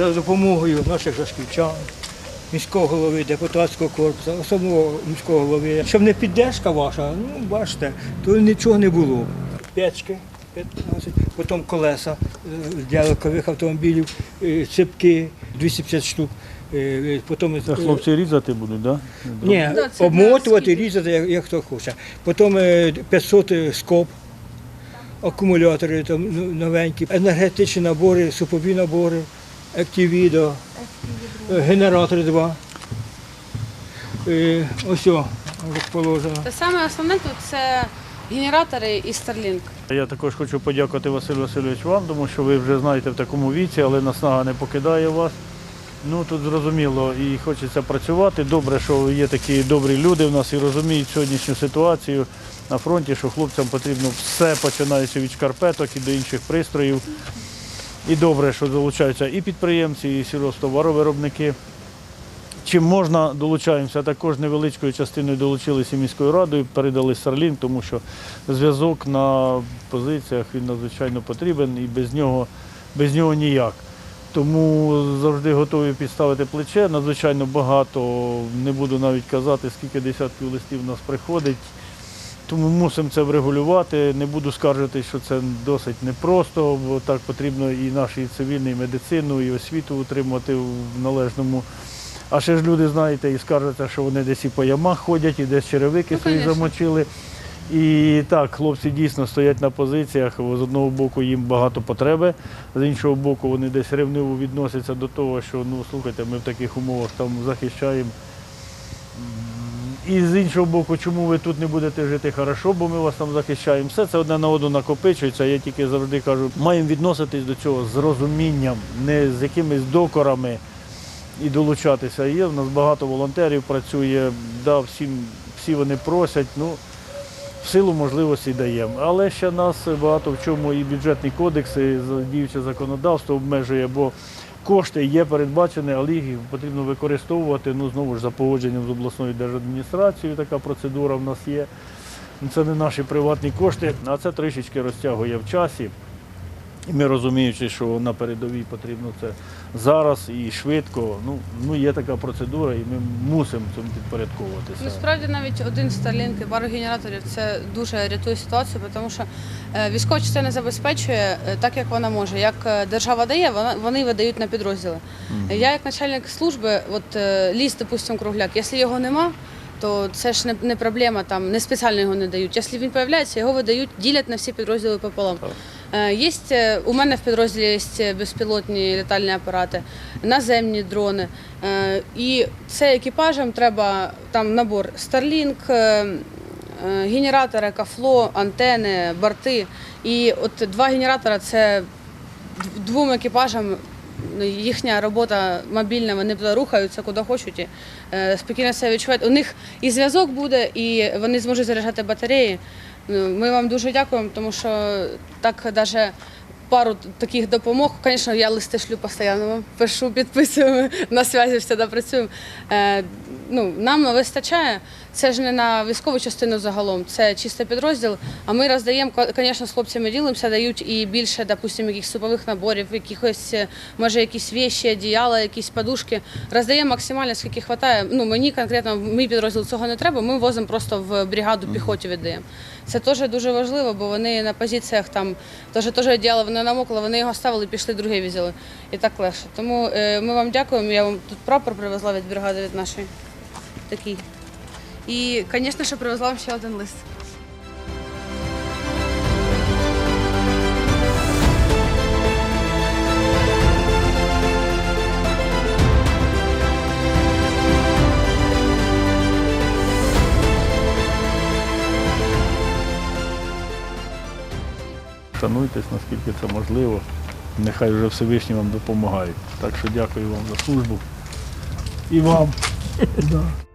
за допомогою наших жашківчан, міського голови, депутатського корпусу, особливо міського голови. Щоб не піддержка ваша, ну бачите, то нічого не було. Печки 15, потім колеса е, для легкових автомобілів, е, ципки 250 штук. е, Потім Це хлопці різати будуть, так? Да? ні, обмотувати, різати, як, як хто хоче. Потім е, 500 скоб, акумулятори там ну, новенькі, енергетичні набори, супові набори, Е, генератори два. Е, Ось о, розположено. Те саме основне тут це генератори і Starlink. Я також хочу подякувати Василю Васильовичу вам, тому що ви вже знаєте в такому віці, але наснага не покидає вас. Ну тут зрозуміло і хочеться працювати. Добре, що є такі добрі люди в нас і розуміють сьогоднішню ситуацію на фронті, що хлопцям потрібно все починаючи від шкарпеток і до інших пристроїв. І добре, що долучаються і підприємці, і сільгосптоваровиробники. Чим можна, долучаємося. Також невеличкою частиною долучилися міською радою, передали Starlink, тому що зв'язок на позиціях він надзвичайно потрібен і без нього, без нього ніяк. Тому завжди готові підставити плече. Надзвичайно багато, не буду навіть казати, скільки десятків листів у нас приходить. Тому мусимо це врегулювати. Не буду скаржити, що це досить непросто, бо так потрібно і нашій цивільній медицину, і освіту утримувати в належному. А ще ж люди, знаєте, і скаржаться, що вони десь і по ямах ходять, і десь черевики Ну, свої замочили. І так, хлопці дійсно стоять на позиціях. З одного боку їм багато потреби, з іншого боку, вони десь ревниво відносяться до того, що ну слухайте, ми в таких умовах там захищаємо. І з іншого боку, чому ви тут не будете жити хорошо, бо ми вас там захищаємо. Все це одне на одну накопичується. Я тільки завжди кажу, маємо відноситись до цього з розумінням, не з якимись докорами і долучатися. Є в нас багато волонтерів працює, да, всім, всі вони просять. Ну, в силу можливості даємо. Але ще нас багато в чому і бюджетні кодекси, за- діюче законодавство обмежує, бо кошти є передбачені, але їх потрібно використовувати. Ну, знову ж за погодженням з обласною держадміністрацією така процедура в нас є. Це не наші приватні кошти, а це трішечки розтягує в часі. І ми розуміючи, що на передовій потрібно це зараз і швидко. Ну, ну є така процедура, і ми мусимо цьому підпорядковуватися. Ну, справді навіть один Starlink і пару генераторів це дуже рятує ситуацію, тому що е, військова частина забезпечує е, так, як вона може. Як е, держава дає, вона вони видають на підрозділи. Я, як начальник служби, от ліс, допустимо, кругляк, якщо його нема. То це ж не, не проблема, там не спеціально його не дають. Якщо він з'являється, його видають, ділять на всі підрозділи пополам. Е, Є е, у мене в підрозділі є безпілотні літальні апарати, наземні дрони. Е, І це екіпажам треба там набор Starlink, е, е, генератори, кафло, антени, борти. І от два генератора це двом екіпажам. Їхня робота мобільна, вони рухаються куди хочуть, е, спокійно себе відчувають. У них і зв'язок буде, і вони зможуть заряджати батареї. Ну, Ми вам дуже дякуємо, тому що так навіть пару таких допомог. Звісно, я листи шлю постійно, пишу, підписуємо, на зв'язі всегда працюємо. Ну, нам вистачає. Це ж не на військову частину загалом, це чисто підрозділ. А ми роздаємо, звісно, з хлопцями ділимося, дають і більше, допустимо, якихось супових наборів, якихось, е, може, якісь віші, одіяла, якісь подушки. Роздаємо максимально, скільки вистачає. Ну, мені конкретно, мій підрозділ цього не треба, ми возимо просто в бригаду піхоті віддаємо. Це теж дуже важливо, бо вони на позиціях там теж теж одіяло, воно намокло, вони його ставили, пішли, друге взяли. І так легше. Тому е, ми вам дякуємо. Я вам тут прапор привезла від бригади від нашої. Такий. І, звісно, що привезла вам ще один лист. Шануйтесь, наскільки це можливо. Нехай вже Всевишній вам допомагає. Так що дякую вам за службу. І вам. Да.